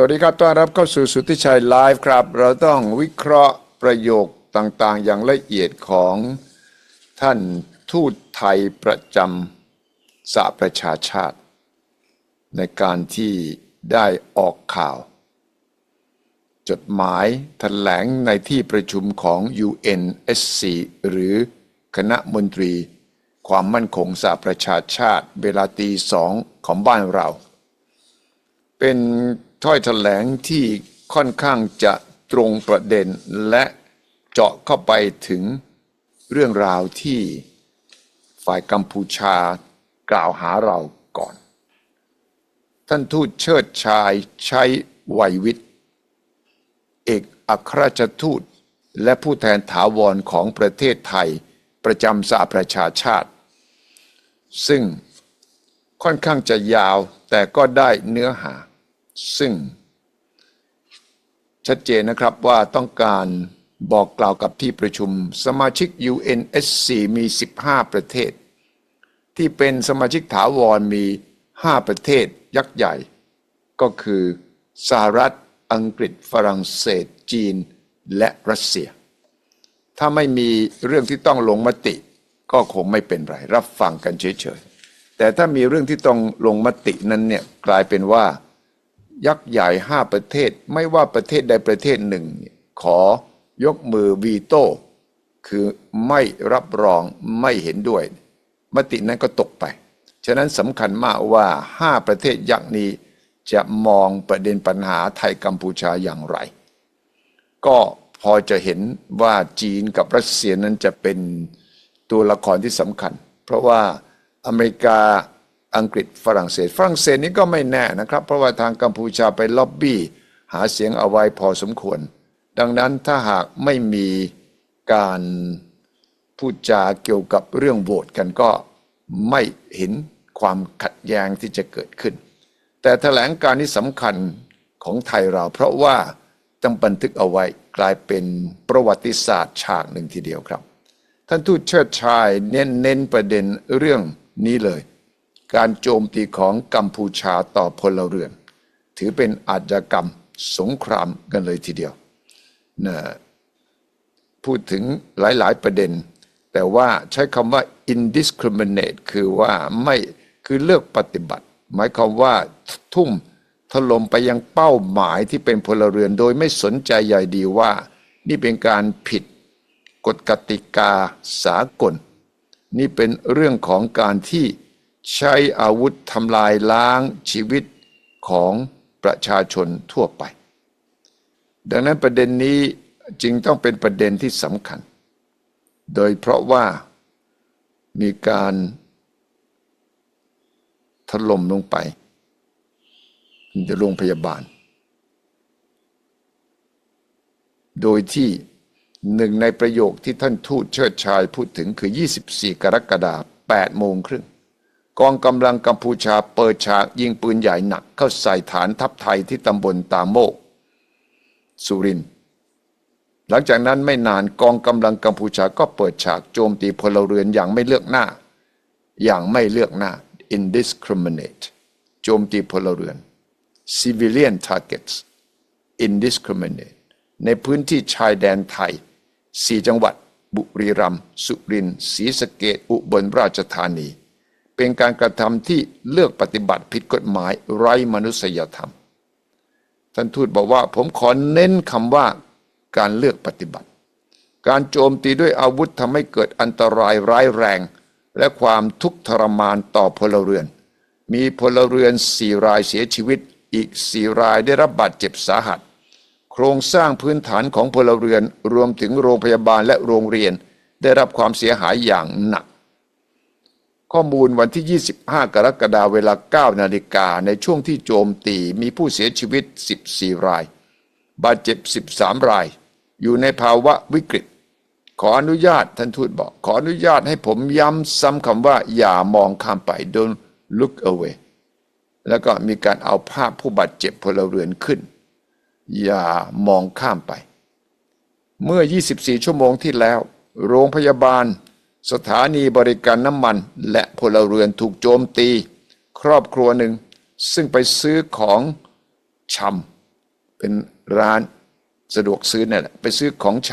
สวัสดีครับ ต้อนรับเข้าสู่สุทธิชัยไลฟ์ครับ เราต้องวิเคราะห์ประโยคต่างๆ อย่างละเอียดของท่านทูตไทยประจำสหประชาชาติ ในการที่ได้ออกข่าว จดหมายแถลงในที่ประชุมของ UNSC หรือคณะมนตรีความมั่นคงสหประชาชาติ เวลาตีสองของบ้านเรา เป็น ถ้อยแถลงที่ค่อนข้างจะตรงประเด็นและเจาะเข้าไปถึงเรื่องราวที่ฝ่ายกัมพูชากล่าวหาเราก่อน ท่านทูตเชิดชายใช้ไหววิทย์เอกอัครราชทูตและผู้แทนถาวรของประเทศไทยประจำสหประชาชาติ ซึ่งค่อนข้างจะยาวแต่ก็ได้เนื้อหา ซึ่ง ชัดเจนนะครับว่าต้องการบอกกล่าวกับที่ประชุม สมาชิก UNSC มี 15 ประเทศ ที่เป็นสมาชิกถาวรมี 5 ประเทศยักษ์ใหญ่ ก็คือสหรัฐอังกฤษฝรั่งเศส จีน และรัสเซีย ถ้าไม่มีเรื่องที่ต้องลงมติ ก็คงไม่เป็นไร รับฟังกันเฉยๆ แต่ถ้ามีเรื่องที่ต้องลงมตินั้นเนี่ยกลายเป็นว่า ยักษ์ใหญ่ห้าประเทศ ไม่ว่าประเทศใดประเทศหนึ่ง ขอยกมือวีโต้คือไม่รับรองไม่เห็นด้วย มตินั้นก็ตกไป ฉะนั้นสำคัญมากว่าห้าประเทศยักษ์นี้จะมองประเด็นปัญหาไทยกัมพูชาอย่างไร ก็พอจะเห็นว่าจีนกับรัสเซียนั้นจะเป็นตัวละครที่สำคัญ เพราะว่าอเมริกา อังกฤษฝรั่งเศส ฝรั่งเศสนี่ก็ไม่แน่นะครับ เพราะว่าทางกัมพูชาไปล็อบบี้ หาเสียงเอาไว้พอสมควร ดังนั้นถ้าหากไม่มีการพูดจาเกี่ยวกับเรื่องโหวตกันก็ไม่เห็นความขัดแย้งที่จะเกิดขึ้น แต่แถลงการนี้สำคัญของไทยเรา เพราะว่าต้องบันทึกเอาไว้กลายเป็นประวัติศาสตร์ฉากหนึ่งทีเดียวครับ ท่านทูตเชิดชายเน้นเน้นประเด็นเรื่องนี้เลย การโจมตีของกัมพูชาต่อพลเรือน ถือเป็นอาชญากรรมสงครามกันเลยทีเดียวนะพูดถึงหลาย ๆ ประเด็น แต่ว่าใช้คำว่า indiscriminate คือว่าไม่คือเลือกปฏิบัติ หมายความว่าทุ่มถล่มไปยังเป้าหมายที่เป็นพลเรือนโดยไม่สนใจใหญ่ดีว่า นี่เป็นการผิดกฎกติกาสากล นี่เป็นเรื่องของการที่ ใช้อาวุธทำลายล้างชีวิตของประชาชนทั่วไป ดังนั้นประเด็นนี้จึงต้องเป็นประเด็นที่สำคัญ โดยเพราะว่ามีการถล่มลงไปในโรงพยาบาล โดยที่หนึ่งในประโยคที่ท่านทูตเชิดชายพูดถึงคือ 24 กรกฎาคม8โมงครึ่ง กองกำลังกัมพูชาเปิดฉากยิงปืนใหญ่หนักเข้าใส่ฐานทัพไทยที่ตำบลตาโมก สุรินหลังจากนั้นไม่นานกองกำลังกัมพูชาก็เปิดฉากโจมตีพลเรือนอย่างไม่เลือกหน้า อย่างไม่เลือกหน้า indiscriminate โจมตีพลเรือน civilian targets indiscriminate ในพื้นที่ชายแดนไทย 4 จังหวัด บุรีรัมย์สุรินทร์ศรีสะเกดอุบลราชธานี เป็นการกระทำที่เลือกปฏิบัติผิดกฎหมายไร้มนุษยธรรม ท่านทูตบอกว่าผมขอเน้นคำว่าการเลือกปฏิบัติ การโจมตีด้วยอาวุธทำให้เกิดอันตรายร้ายแรง และความทุกข์ทรมานต่อพลเรือน มีพลเรือนสี่รายเสียชีวิต อีกสี่รายได้รับบาดเจ็บสาหัส โครงสร้างพื้นฐานของพลเรือนรวมถึงโรงพยาบาลและโรงเรียนได้รับความเสียหายอย่างหนัก ข้อมูลวันที่ 25 กรกฎาคมเวลา 9 นาฬิกาในช่วงที่โจมตีมีผู้เสียชีวิต 14 ราย บาดเจ็บ 13 ราย อยู่ในภาวะวิกฤต ขออนุญาตท่านทูตบอก ขออนุญาตให้ผมย้ำซ้ำคำว่า อย่ามองข้ามไป don't look away แล้วก็มีการเอาภาพผู้บาดเจ็บพลเรือนขึ้น อย่ามองข้ามไป เมื่อ 24 ชั่วโมงที่แล้ว โรงพยาบาล สถานีบริการน้ำมันและพลเรือนถูกโจมตี ครอบครัวหนึ่ง ซึ่งไปซื้อของชำเป็นร้านสะดวกซื้อเนี่ยแหละไปซื้อของช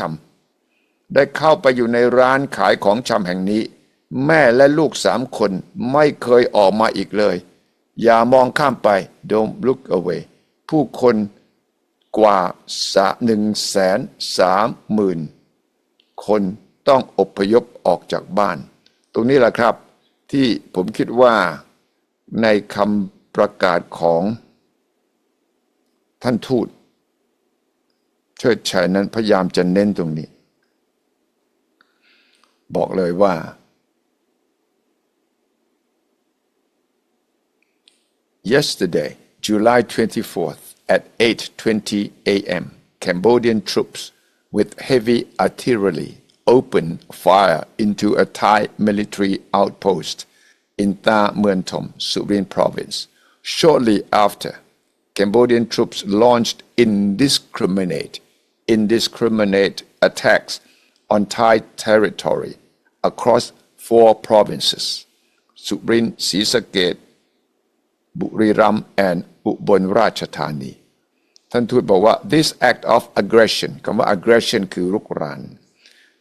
ำได้เข้าไปอยู่ในร้านขายของชำแห่งนี้ แม่และลูกสามคนไม่เคยออกมาอีกเลย อย่ามองข้ามไป don't look away ผู้คนกว่าหนึ่งแสนสามหมื่นคน ต้องอพยพออกจากบ้าน ตรงนี้แหละครับที่ผมคิดว่าในคำประกาศของท่านทูต เชิดชัยนั้นพยายามจะเน้นตรงนี้ บอกเลยว่า Yesterday, July 24th at 8:20 a.m., Cambodian troops with heavy artillery opened fire into a Thai military outpost in Ta Muan Thom, Surin province. Shortly after, Cambodian troops launched indiscriminate indiscriminate attacks on Thai territory across four provinces: Surin, Sisaket, บุรีรัมย์ and อุบลราชธานี ท่านทูตบอกว่า this act of aggression คำว่า aggression คือรุกราน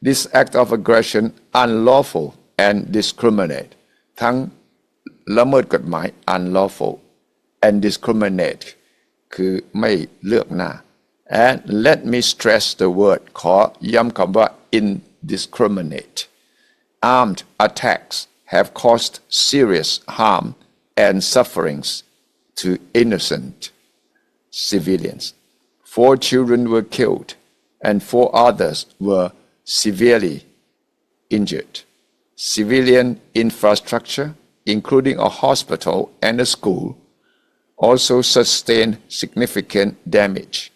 this act of aggression unlawful and discriminate ทั้งละเมิดกฎหมาย unlawful and discriminate คือไม่เลือกหน้า and let me stress the word ขอย้ำคำว่า indiscriminate armed attacks have caused serious harm and sufferings to innocent civilians. Four children were killed and four others were severely injured. Civilian infrastructure, including a hospital and a school, also sustained significant damage.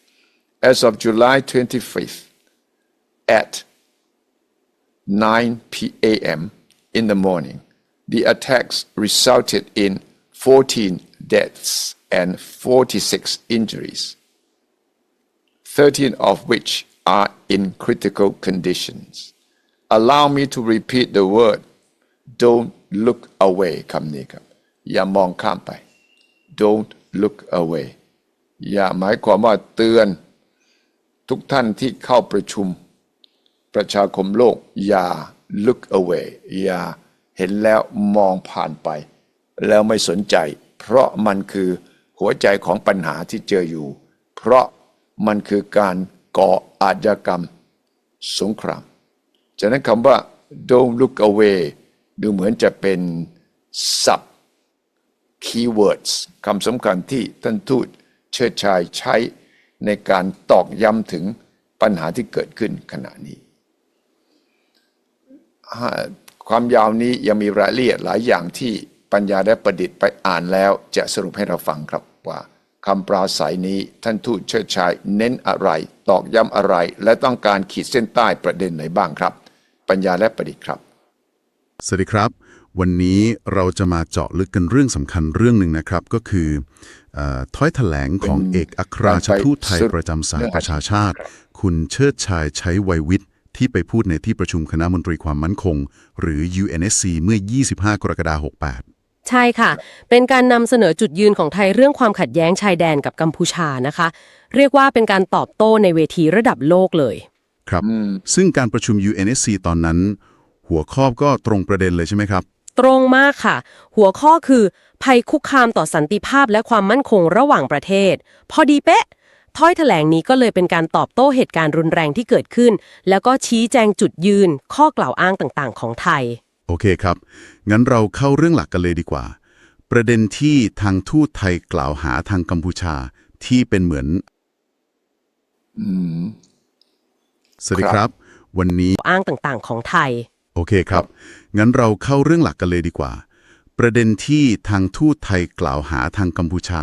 As of July 25th, at 9 p.m. in the morning, the attacks resulted in 14 deaths and 46 injuries, 13 of which are in critical conditions. Allow me to repeat the word don't look away คำนี้ครับ อย่ามองข้ามไป don't look away อย่าหมายความว่าเตือน ทุกท่านที่เข้าประชุม ประชาคมโลก อย่า look away อย่าเห็นแล้วมองผ่านไป แล้วไม่สนใจ เพราะมันคือหัวใจของปัญหาที่เจออยู่ เพราะมันคือการ ก่ออาชญากรรมสงคราม ฉะนั้นคำว่า don't look away ดูเหมือนจะเป็นศัพท์ keywords คำสำคัญที่ท่านทูตเชิดชายใช้ในการตอกย้ำถึงปัญหาที่เกิดขึ้นขณะนี้ ความยาวนี้ยังมีรายละเอียดหลายอย่างที่ปัญญาได้ประดิษฐ์ไปอ่านแล้วจะสรุปให้เราฟังครับว่า คำปราศัยนี้ท่านทูตเชิดชายเน้นอะไร ตอกย้ำอะไร และต้องการขีดเส้นใต้ประเด็นไหนบ้างครับ ปัญญาและประดิษฐ์ครับ สวัสดีครับ วันนี้เราจะมาเจาะลึกกันเรื่องสำคัญเรื่องหนึ่งนะครับ ก็คือเออถ้อยแถลงของเป็นเอกอัครราชทูตไทยการไปประจำสหเรื่องประชาชาติครับคุณเชิดชายใช้วัยวิทย์ที่ไปพูดในที่ประชุมคณะมนตรีความมั่นคง หรือ UNSC เมื่อ 25 กรกฎาคม68 ใช่ค่ะ เป็นการนำเสนอจุดยืนของไทยเรื่องความขัดแย้งชายแดนกับกัมพูชานะคะ เรียกว่าเป็นการตอบโต้ในเวทีระดับโลกเลย ครับ ซึ่งการประชุม UNSC ตอนนั้น หัวข้อก็ตรงประเด็นเลยใช่ไหมครับ ตรงมากค่ะ หัวข้อคือ ภัยคุกคามต่อสันติภาพและความมั่นคงระหว่างประเทศ พอดีเป๊ะถ้อยแถลงนี้ก็เลยเป็นการตอบโต้เหตุการณ์รุนแรงที่เกิดขึ้น แล้วก็ชี้แจงจุดยืน ข้อกล่าวอ้างต่างๆ ของไทย โอเคครับ งั้นเราเข้าเรื่องหลักกันเลยดีกว่า ประเด็นที่ทางทูตไทยกล่าวหาทางกัมพูชาที่เป็นเหมือนสวัสดีครับ วันนี้อ้างต่างๆ ของไทย โอเคครับ งั้นเราเข้าเรื่องหลักกันเลยดีกว่า ประเด็นที่ทางทูตไทยกล่าวหาทางกัมพูชา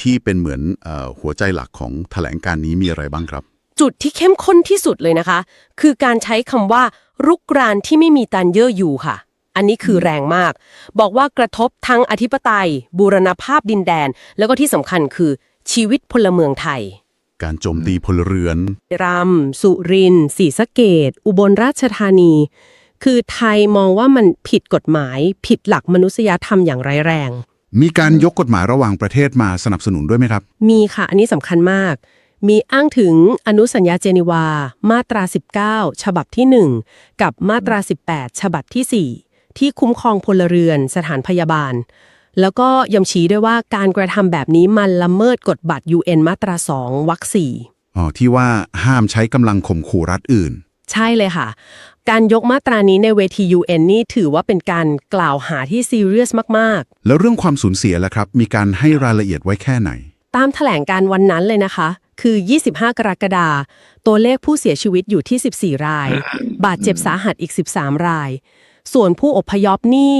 ที่เป็นเหมือนเออหัวใจหลักของแถลงการนี้มีอะไรบ้างครับ จุดที่เข้มข้นที่สุดเลยนะคะ คือการใช้คำว่ารุกรานที่ไม่มีตันเย่ออยู่ค่ะ อันนี้คือแรงมาก บอกว่ากระทบทั้งอธิปไตย บูรณภาพดินแดน แล้วก็ที่สำคัญคือชีวิตพลเมืองไทย การโจมตีพลเรือนรัมย์สุรินทร์ศรีสะเกดอุบลราชธานี คือไทยมองว่ามันผิดกฎหมาย ผิดหลักมนุษยธรรมอย่างร้ายแรง มีการยกกฎหมายระหว่างประเทศมาสนับสนุนด้วยไหมครับ มีค่ะ อันนี้สำคัญมาก มีอ้างถึงอนุสัญญาเจนีวา มาตรา 19 ฉบับที่ 1 กับมาตรา 18 ฉบับที่ 4 ที่คุ้มครองพลเรือน สถานพยาบาล แล้วก็ยังชี้ด้วยว่าการกระทำแบบนี้มันละเมิดกฎบัตร UN มาตรา 2วรรคสี่อ๋อที่ว่าห้ามใช้กำลังข่มขู่รัฐอื่น ใช่เลยค่ะ การยกมาตรานี้ในเวที UN นี่ถือว่าเป็นการกล่าวหาที่ซีเรียสมากแล้วเรื่องความสูญเสียล่ะครับ มีการให้รายละเอียดไว้แค่ไหนๆตามแถลงการวันนั้นเลยนะคะคือ 25 กรกฎาคม ตัวเลขผู้เสียชีวิตอยู่ที่ 14 ราย บาดเจ็บสาหัสอีก 13 ราย ส่วนผู้อพยพนี่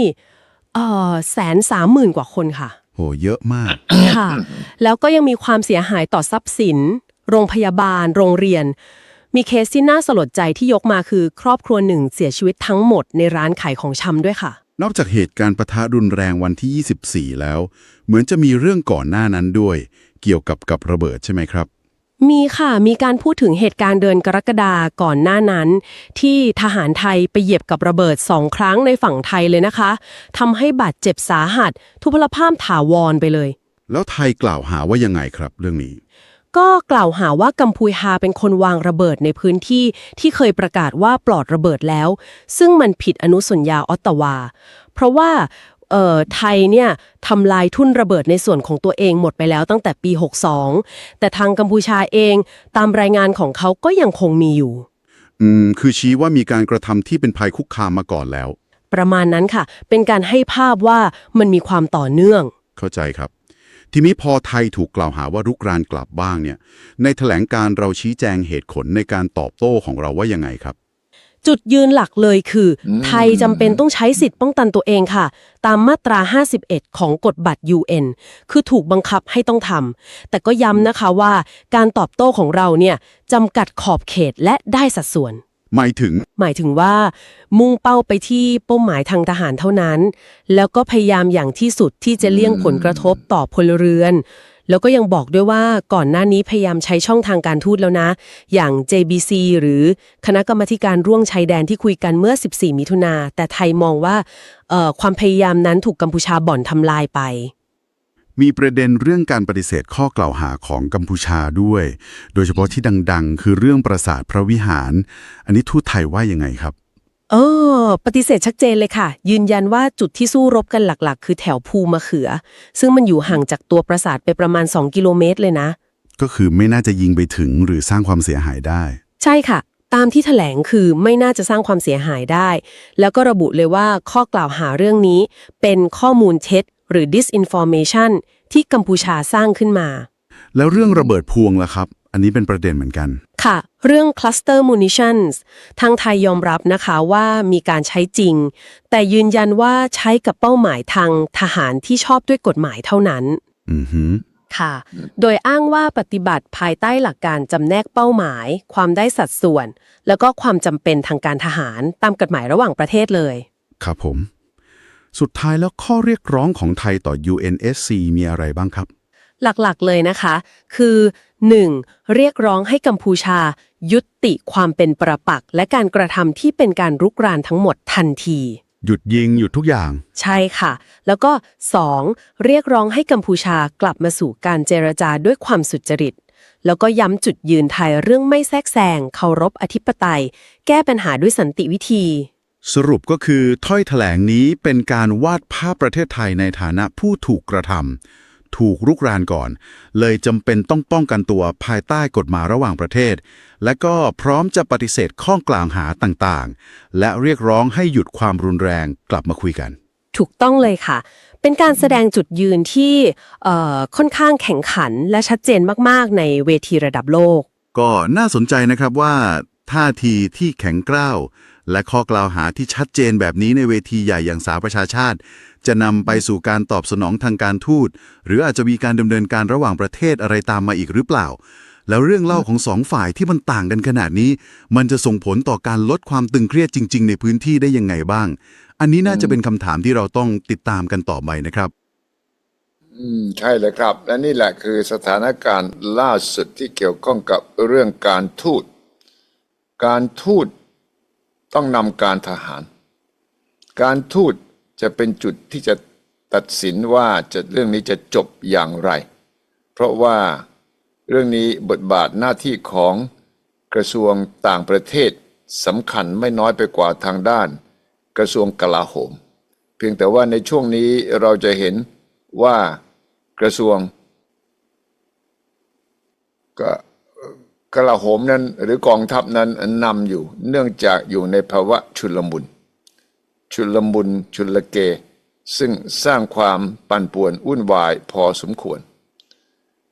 เอ่อแสนสามหมื่นกว่าคนค่ะ โห เยอะมาก ค่ะ แล้วก็ยังมีความเสียหายต่อทรัพย์สิน โรงพยาบาล โรงเรียน มีเคสที่น่าสลดใจที่ยกมาคือ ครอบครัวหนึ่งเสียชีวิตทั้งหมดในร้านขายของชำด้วยค่ะ นอกจากเหตุการณ์ประทะรุนแรงวันที่ 24 แล้ว เหมือนจะมีเรื่องก่อนหน้านั้นด้วย เกี่ยวกับกับระเบิดใช่ไหมครับ มีค่ะ มีการพูดถึงเหตุการณ์เดือนกรกฎาก่อนหน้านั้น ที่ทหารไทยไปเหยียบกับระเบิดสองครั้งในฝั่งไทยเลยนะคะทำให้บาดเจ็บสาหัส ทุพพลภาพถาวรไปเลย แล้วไทยกล่าวหาว่ายังไงครับ เรื่องนี้ ก็กล่าวหาว่ากัมพูชาเป็นคนวางระเบิดในพื้นที่ที่เคยประกาศว่าปลอดระเบิดแล้ว ซึ่งมันผิดอนุสัญญาออตตาวา เพราะว่า เอ่อไทยเนี่ยทำลายทุ่นระเบิดในส่วนของตัวเองหมดไปแล้วตั้งแต่ปี 62 แต่ทางกัมพูชาเองตามรายงานของเขาก็ยังคงมีอยู่ อืม คือชี้ว่ามีการกระทำที่เป็นภัยคุกคามมาก่อนแล้ว ประมาณนั้นค่ะ เป็นการให้ภาพว่ามันมีความต่อเนื่อง เข้าใจครับ ทีนี้พอไทยถูกกล่าวหาว่ารุกรานกลับบ้างเนี่ย ในแถลงการเราชี้แจงเหตุผลในการตอบโต้ของเราว่ายังไงครับ จุดยืนหลักเลยคือ ไทยจำเป็นต้องใช้สิทธิ์ป้องกันตัวเองค่ะ ตามมาตรา 51 ของกฎบัตร UN คือถูกบังคับให้ต้องทำแต่ก็ย้ำนะคะว่าการตอบโต้ของเราเนี่ยจำกัดขอบเขตและได้สัดส่วน หมายถึง หมายถึงว่า มุ่งเป้าไปที่เป้าหมายทางทหารเท่านั้น แล้วก็พยายามอย่างที่สุดที่จะเลี่ยงผลกระทบต่อพลเรือน แล้วก็ยังบอกด้วยว่าก่อนหน้านี้พยายามใช้ช่องทางการทูตแล้วนะ อย่าง JBC หรือคณะกรรมาธิการร่วงชายแดนที่คุยกันเมื่อ 14 มิถุนาแต่ไทยมองว่าความพยายามนั้นถูกกัมพูชาบ่อนทำลายไป มีประเด็นเรื่องการปฏิเสธข้อกล่าวหาของกัมพูชาด้วย โดยเฉพาะที่ดัง ๆ คือเรื่องปราสาทพระวิหาร อันนี้ทูตไทยว่ายังไงครับ เออ ปฏิเสธชัดเจนเลยค่ะ ยืนยันว่าจุดที่สู้รบกันหลักๆ คือแถวภูมะเขือ ซึ่งมันอยู่ห่างจากตัวปราสาทไปประมาณ 2 กิโลเมตรเลยนะ ก็คือไม่น่าจะยิงไปถึงหรือสร้างความเสียหายได้ ใช่ค่ะ ตามที่แถลงคือไม่น่าจะสร้างความเสียหายได้ แล้วก็ระบุเลยว่าข้อกล่าวหาเรื่องนี้ เป็นข้อมูลเท็จ หรือ disinformation ที่กัมพูชาสร้างขึ้นมา แล้วเรื่องระเบิดพวงล่ะครับ อันนี้เป็นประเด็นเหมือนกัน ค่ะ เรื่อง cluster munitions ทางไทยยอมรับนะคะว่ามีการใช้จริง แต่ยืนยันว่าใช้กับเป้าหมายทางทหารที่ชอบด้วยกฎหมายเท่านั้น อือหือค่ะ โดยอ้างว่าปฏิบัติภายใต้หลักการจำแนกเป้าหมาย ความได้สัดส่วน แล้วก็ความจำเป็นทางการทหารตามกฎหมายระหว่างประเทศเลย ครับผม สุดท้ายแล้วข้อเรียกร้องของไทยต่อ UNSC มีอะไรบ้างครับ หลักๆเลยนะคะ คือ 1. เรียกร้องให้กัมพูชา ยุติความเป็นประปักษ์และการกระทำที่เป็นการรุกรานทั้งหมดทันที หยุดยิงหยุดทุกอย่าง ใช่ค่ะ แล้วก็ 2. เรียกร้องให้กัมพูชากลับมาสู่การเจรจาด้วยความสุจริต แล้วก็ย้ำจุดยืนไทยเรื่องไม่แทรกแซงเคารพอธิปไตย แก้ปัญหาด้วยสันติวิธี สรุปก็คือถ้อยแถลงนี้เป็นการวาดภาพประเทศไทยในฐานะผู้ถูกกระทำ ถูกรุกรานก่อน เลยจำเป็นต้องป้องกันตัวภายใต้กฎหมายระหว่างประเทศ และก็พร้อมจะปฏิเสธข้อกล่าวหาต่างๆ และเรียกร้องให้หยุดความรุนแรงกลับมาคุยกัน ถูกต้องเลยค่ะ เป็นการแสดงจุดยืนที่เอ่อค่อนข้างแข่งขันและชัดเจนมากๆ ในเวทีระดับโลก ก็น่าสนใจนะครับว่าท่าทีที่แข็งกร้าวและข้อกล่าวหาที่ชัดเจนแบบนี้ในเวทีใหญ่อย่างสาประชาชาติ จะนำไปสู่การตอบสนองทางการทูต หรืออาจจะมีการดำเนินการระหว่างประเทศอะไรตามมาอีกหรือเปล่า แล้วเรื่องเล่าของสองฝ่ายที่มันต่างกันขนาดนี้ มันจะส่งผลต่อการลดความตึงเครียดจริง ๆ ในพื้นที่ได้ยังไงบ้าง อันนี้น่าจะเป็นคำถามที่เราต้องติดตามกันต่อไปนะครับ อืมใช่เลยครับ และนี่แหละคือสถานการณ์ล่าสุดที่เกี่ยวข้องกับเรื่องการทูต การทูตต้องนำการทหาร การทูต จะเป็นจุดที่จะตัดสินว่าจะเรื่องนี้จะจบอย่างไร เพราะว่าเรื่องนี้บทบาทหน้าที่ของกระทรวงต่างประเทศสำคัญไม่น้อยไปกว่าทางด้าน กระทรวงกลาโหม เพียงแต่ว่าในช่วงนี้เราจะเห็นว่ากระทรวงกกลาโหมนั้นหรือกองทัพนั้นนำอยู่ เนื่องจากอยู่ในภาวะชุลมุน ชุลมุนชุลเก ซึ่งสร้างความปั่นป่วนวุ่นวายพอสมควร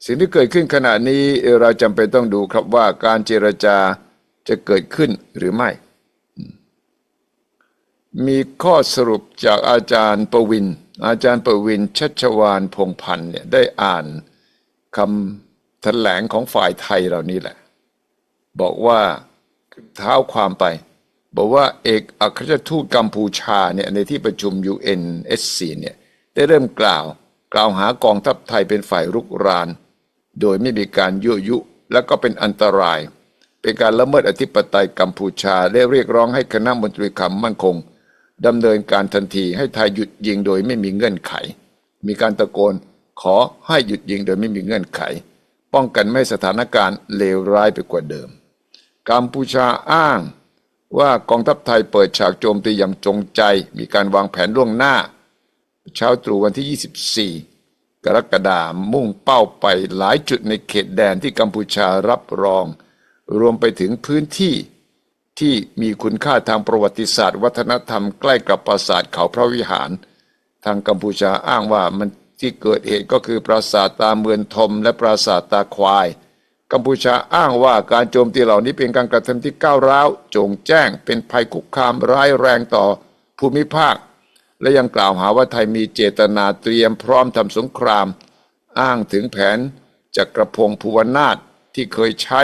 สิ่งที่เกิดขึ้นขณะนี้เราจำเป็นต้องดูครับว่าการเจรจาจะเกิดขึ้นหรือไม่ มีข้อสรุปจากอาจารย์ประวิน อาจารย์ประวินชัชวานพงพันธ์เนี่ยได้อ่านคำแถลงของฝ่ายไทยเหล่านี้แหละ บอกว่าเท้าความไป บอกว่าเอกอัครราชทูตกัมพูชาเนี่ยในที่ประชุม UNSC เนี่ยได้เริ่มกล่าว กล่าวหากองทัพไทยเป็นฝ่ายรุกราน โดยไม่มีการยั่วยุ และก็เป็นอันตราย เป็นการละเมิดอธิปไตยกัมพูชาและเรียกร้องให้คณะมนตรีความมั่นคงดำเนินการทันทีให้ไทยหยุดยิงโดยไม่มีเงื่อนไข มีการตะโกนขอให้หยุดยิงโดยไม่มีเงื่อนไข ป้องกันไม่สถานการณ์เลวร้ายไปกว่าเดิม กัมพูชาอ้าง ว่ากองทัพไทยเปิดฉากโจมตีอย่างจงใจ มีการวางแผนล่วงหน้า เช้าตรู่วันที่ 24 กรกฎาคมมุ่งเป้าไปหลายจุดในเขตแดนที่กัมพูชารับรอง รวมไปถึงพื้นที่ที่มีคุณค่าทางประวัติศาสตร์ วัฒนธรรมใกล้กับปราสาทเขาพระวิหาร ทางกัมพูชาอ้างว่ามันที่เกิดเหตุก็คือปราสาทตาเมือนทม และปราสาทตาควาย กัมพูชาอ้างว่าการโจมตีเหล่านี้เป็นการกระทำที่ก้าวร้าวโจงแจ้งเป็นภัยคุกคามร้ายแรงต่อภูมิภาค และยังกล่าวหาว่าไทยมีเจตนาเตรียมพร้อมทำสงคราม อ้างถึงแผนจักรพงศ์ภูวนาถที่เคยใช้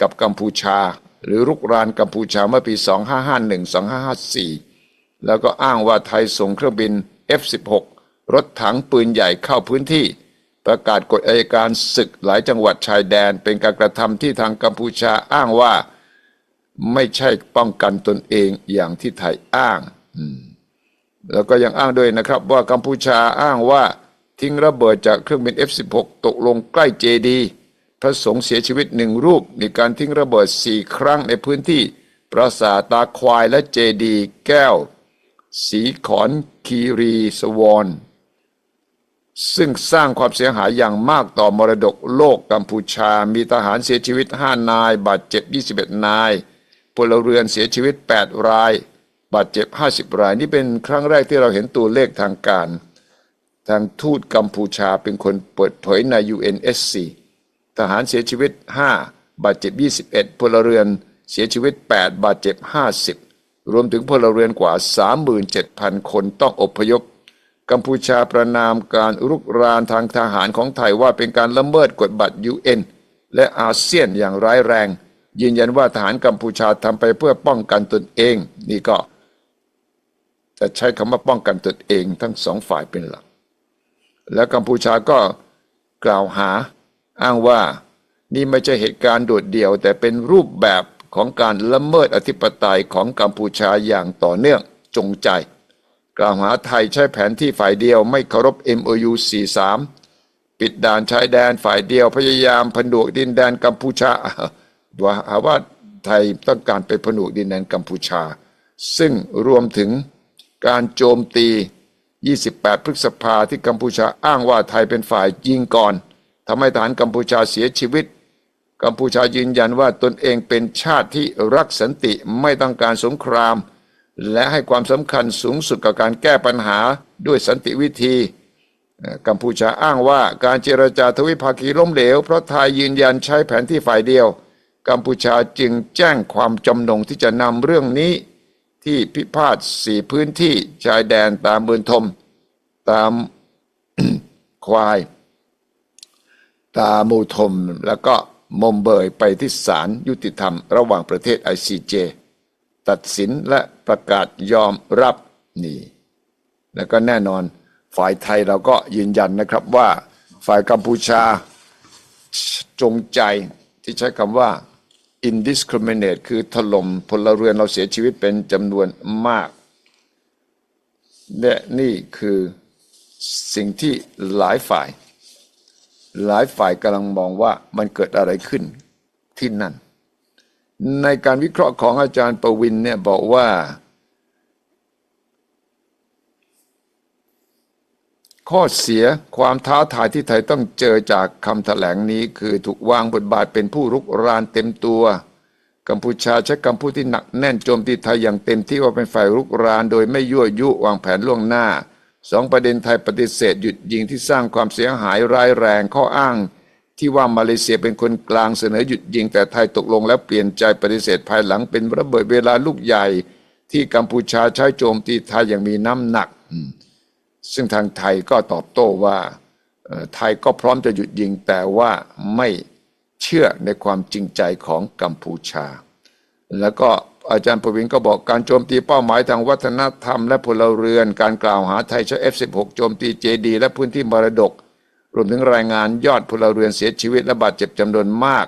กับกัมพูชา หรือรุกรานกัมพูชาเมื่อปี 2551-2554 แล้วก็อ้างว่าไทยส่งเครื่องบิน F-16 รถถังปืนใหญ่เข้าพื้นที่ ประกาศกฎอัยการศึกหลายจังหวัดชายแดน เป็นการกระทำที่ทางกัมพูชาอ้างว่า ไม่ใช่ป้องกันตนเองอย่างที่ไทยอ้างแล้วก็ยังอ้างด้วยนะครับ ว่ากัมพูชาอ้างว่าทิ้งระเบิดจากเครื่องบิน F16 ตกลงใกล้เจดีพระสงฆ์เสียชีวิตหนึ่งรูป มีการทิ้งระเบิดสี่ครั้งในพื้นที่ ปราสาทตาควายและเจดี แก้ว สีขอนคีรีสวร ซึ่งสร้างความเสียหายอย่างมากต่อมรดกโลกกัมพูชา มีทหารเสียชีวิต 5 นาย บาดเจ็บ 21 นายพลเรือนเสียชีวิต 8 ราย บาดเจ็บ 50 ราย นี่เป็นครั้งแรกที่เราเห็นตัวเลขทางการ ทางทูตกัมพูชาเป็นคนเปิดเผยใน UNSC ทหารเสียชีวิต 5 บาดเจ็บ 21 พลเรือนเสียชีวิต 8 บาดเจ็บ 50 รวมถึงพลเรือนกว่า 37,000 คนต้องอพยพ กัมพูชาประนามการรุกรานทางทหารของไทยว่าเป็นการละเมิดกฎบัตร UN และอาเซียนอย่างร้ายแรง ยืนยันว่าทหารกัมพูชาทำไปเพื่อป้องกันตนเอง นี่ก็จะใช้คำว่าป้องกันตนเองทั้งสองฝ่ายเป็นหลัก แล้วกัมพูชาก็กล่าวหาอ้างว่านี่ไม่ใช่เหตุการณ์โดดเดี่ยว แต่เป็นรูปแบบของการละเมิดอธิปไตยของกัมพูชาอย่างต่อเนื่องจงใจ กล่าวหาไทยใช้แผนที่ฝ่ายเดียวไม่เคารพ MOU 43 ปิดด่านชายแดนฝ่ายเดียวพยายามผนวกดินแดนกัมพูชาว่าหาว่าไทยต้องการไปผนวกดินแดนกัมพูชา ซึ่งรวมถึงการโจมตี 28 พฤษภาที่กัมพูชาอ้างว่าไทยเป็นฝ่ายยิงก่อนทำให้ทหารกัมพูชาเสียชีวิต กัมพูชายืนยันว่าตนเองเป็นชาติที่รักสันติไม่ต้องการสงคราม และให้ความสำคัญสูงสุดกับการแก้ปัญหาด้วยสันติวิธีกัมพูชาอ้างว่าการเจรจาทวิภาคีล้มเหลว เพราะไทยยืนยันใช้แผนที่ฝ่ายเดียว กัมพูชาจึงแจ้งความจำนงที่จะนำเรื่องนี้ ที่พิพาทสี่พื้นที่ชายแดนตามเมืองทม ตามควาย ตามูทม แล้วก็มมเบยไปที่ศาลยุติธรรม ระหว่างประเทศ ICJ ตัดสินและประกาศยอมรับนี่ แล้วก็แน่นอนฝ่ายไทยเราก็ยืนยันนะครับว่าฝ่ายกัมพูชาจงใจที่ใช้คำว่า indiscriminate คือถล่มพลเรือนเราเสียชีวิตเป็นจำนวนมาก และนี่คือสิ่งที่หลายฝ่าย หลายฝ่ายกำลังมองว่ามันเกิดอะไรขึ้นที่นั่น ในการวิเคราะห์ของอาจารย์ประวินเนี่ยบอกว่า ข้อเสียความท้าทายที่ไทยต้องเจอจากคำแถลงนี้คือถูกวางบทบาทเป็นผู้รุกรานเต็มตัว กัมพูชาใช้คำพูดที่หนักแน่นโจมตีไทยอย่างเต็มที่ว่าเป็นฝ่ายรุกราน โดยไม่ยั่วยุวางแผนล่วงหน้าสองประเด็นไทยปฏิเสธหยุดยิงที่สร้างความเสียหายร้ายแรงข้ออ้าง ที่ว่ามาเลเซียเป็นคนกลางเสนอหยุดยิงแต่ไทยตกลงแล้วเปลี่ยนใจปฏิเสธภายหลังเป็นระเบิดเวลาลูกใหญ่ ที่กัมพูชาใช้โจมตีไทยอย่างมีน้ำหนัก ซึ่งทางไทยก็ตอบโต้ว่าไทยก็พร้อมจะหยุดยิงแต่ว่าไม่เชื่อในความจริงใจของกัมพูชา แล้วก็อาจารย์ประวินก็บอกการโจมตีเป้าหมายทางวัฒนธรรมและพลเรือน การกล่าวหาไทยใช้ F16 โจมตีเจดีและพื้นที่มรดก รวมถึงรายงานยอดพลเรือนเสียชีวิตและบาดเจ็บจำนวนมาก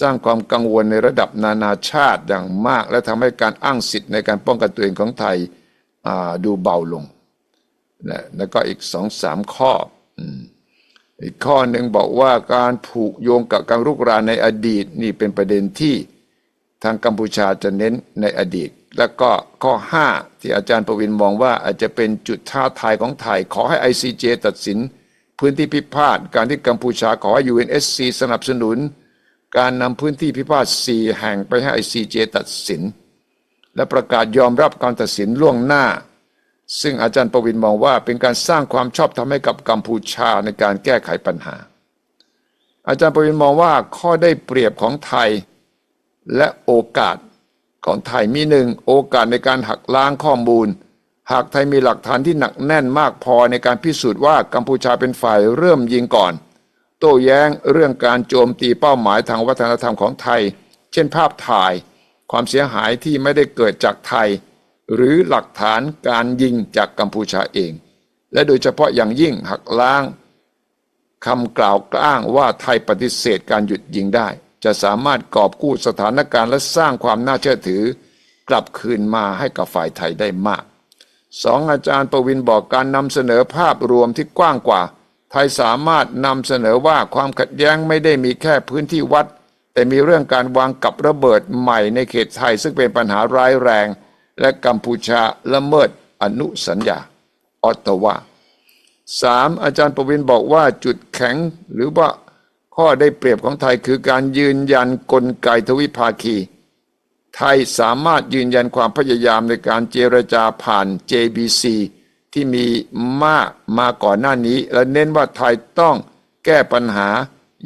สร้างความกังวลในระดับนานาชาติอย่างมาก และทำให้การอ้างสิทธิ์ในการป้องกันตัวเองของไทยดูเบาลงนะแล้วก็อีกสองสามข้ออีกข้อหนึ่งบอกว่าการผูกโยงกับการรุกรานในอดีตนี่เป็นประเด็นที่ทางกัมพูชาจะเน้นในอดีต แล้วก็ข้อ 5 ที่อาจารย์ประวินมองว่าอาจจะเป็นจุดท้าทายของไทย ขอให้ ICJ ตัดสิน พื้นที่พิพาทการที่กัมพูชาขอให้ UNSC สนับสนุน การนำพื้นที่พิพาท 4 แห่งไปให้ ICJ ตัดสิน และประกาศยอมรับการตัดสินล่วงหน้า ซึ่งอาจารย์ประวินมองว่าเป็นการสร้างความชอบธรรมให้กับกัมพูชาในการแก้ไขปัญหา อาจารย์ประวินมองว่าข้อได้เปรียบของไทย และโอกาสของไทยมีหนึ่งโอกาสในการหักล้างข้อมูล หากไทยมีหลักฐานที่หนักแน่นมากพอในการพิสูจน์ว่ากัมพูชาเป็นฝ่ายเริ่มยิงก่อน โต้แย้งเรื่องการโจมตีเป้าหมายทางวัฒนธรรมของไทย เช่นภาพถ่าย ความเสียหายที่ไม่ได้เกิดจากไทย หรือหลักฐานการยิงจากกัมพูชาเอง และโดยเฉพาะอย่างยิ่งหักล้างคำกล่าวอ้างว่าไทยปฏิเสธการหยุดยิงได้ จะสามารถกอบกู้สถานการณ์และสร้างความน่าเชื่อถือ กลับคืนมาให้กับฝ่ายไทยได้มาก สองอาจารย์ประวินบอกการนำเสนอภาพรวมที่กว้างกว่า ไทยสามารถนำเสนอว่าความขัดแย้งไม่ได้มีแค่พื้นที่วัด แต่มีเรื่องการวางกับระเบิดใหม่ในเขตไทยซึ่งเป็นปัญหาร้ายแรง และกัมพูชาละเมิดอนุสัญญาออตตาวาสามอาจารย์ประวินบอกว่าจุดแข็งหรือว่าข้อได้เปรียบของไทยคือการยืนยันกลไกทวิภาคี ไทยสามารถยืนยันความพยายามในการเจรจาผ่าน JBC ที่มีมากมาก่อนหน้านี้ และเน้นว่าไทยต้องแก้ปัญหา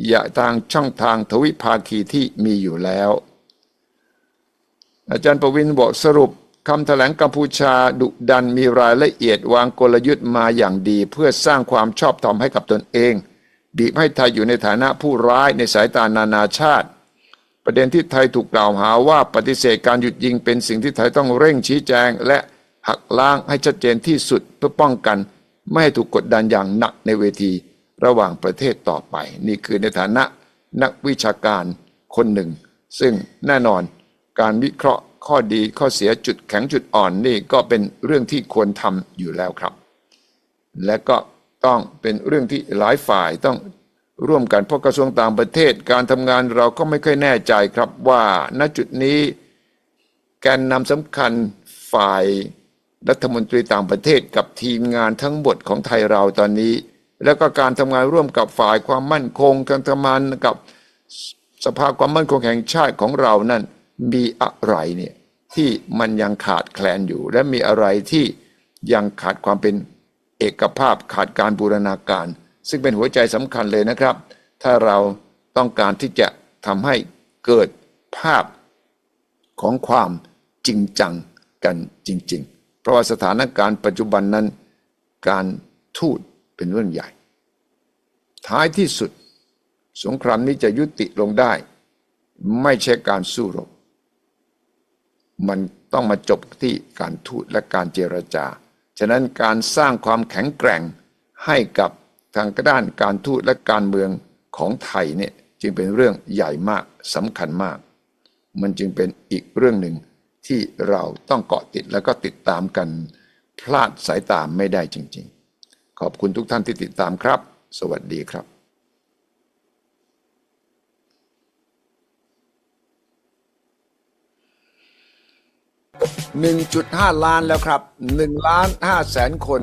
อย่าทางช่องทางทวิภาคีที่มีอยู่แล้ว อาจารย์ประวินบอกสรุปคำแถลงกัมพูชาดุดันมีรายละเอียดวางกลยุทธ์มาอย่างดี เพื่อสร้างความชอบธรรมให้กับตนเอง บีบให้ไทยอยู่ในฐานะผู้ร้ายในสายตานานาชาติ ประเด็นที่ไทยถูกกล่าวหาว่าปฏิเสธการหยุดยิงเป็นสิ่งที่ไทยต้องเร่งชี้แจง และหักล้างให้ชัดเจนที่สุดเพื่อป้องกัน ไม่ให้ถูกกดดันอย่างหนักในเวทีระหว่างประเทศต่อไป นี่คือในฐานะนักวิชาการคนหนึ่ง ซึ่งแน่นอนการวิเคราะห์ข้อดีข้อเสียจุดแข็งจุดอ่อนนี่ก็เป็นเรื่องที่ควรทำอยู่แล้วครับ และก็ต้องเป็นเรื่องที่หลายฝ่ายต้อง ร่วมกันเพราะกระทรวงต่างประเทศการทำงานเราก็ไม่ค่อยแน่ใจครับว่าณจุดนี้แกนนำสำคัญฝ่ายรัฐมนตรีต่างประเทศกับทีมงานทั้งหมดของไทยเราตอนนี้ แล้วก็การทำงานร่วมกับฝ่ายความมั่นคงการทำงานกับสภาความมั่นคงแห่งชาติของเรานั่นมีอะไรเนี่ยที่มันยังขาดแคลนอยู่ และมีอะไรที่ยังขาดความเป็นเอกภาพขาดการบูรณาการ ซึ่งเป็นหัวใจสำคัญเลยนะครับ ถ้าเราต้องการที่จะทำให้เกิดภาพของความจริงจังกันจริง ๆ เพราะว่าสถานการณ์ปัจจุบันนั้น การทูตเป็นเรื่องใหญ่ ท้ายที่สุด สงครามนี้จะยุติลงได้ ไม่ใช่การสู้รบ มันต้องมาจบที่การทูตและการเจรจา ฉะนั้นการสร้างความแข็งแกร่งให้กับ ทางด้านการทูตและการเมืองของไทยเนี่ยจึงเป็นเรื่องใหญ่มากสำคัญมาก มันจึงเป็นอีกเรื่องหนึ่งที่เราต้องเกาะติดแล้วก็ติดตามกันพลาดสายตามไม่ได้จริง ๆ ขอบคุณทุกท่านที่ติดตามครับ สวัสดีครับ1.5 ล้านแล้วครับ1ล้าน5แสนคน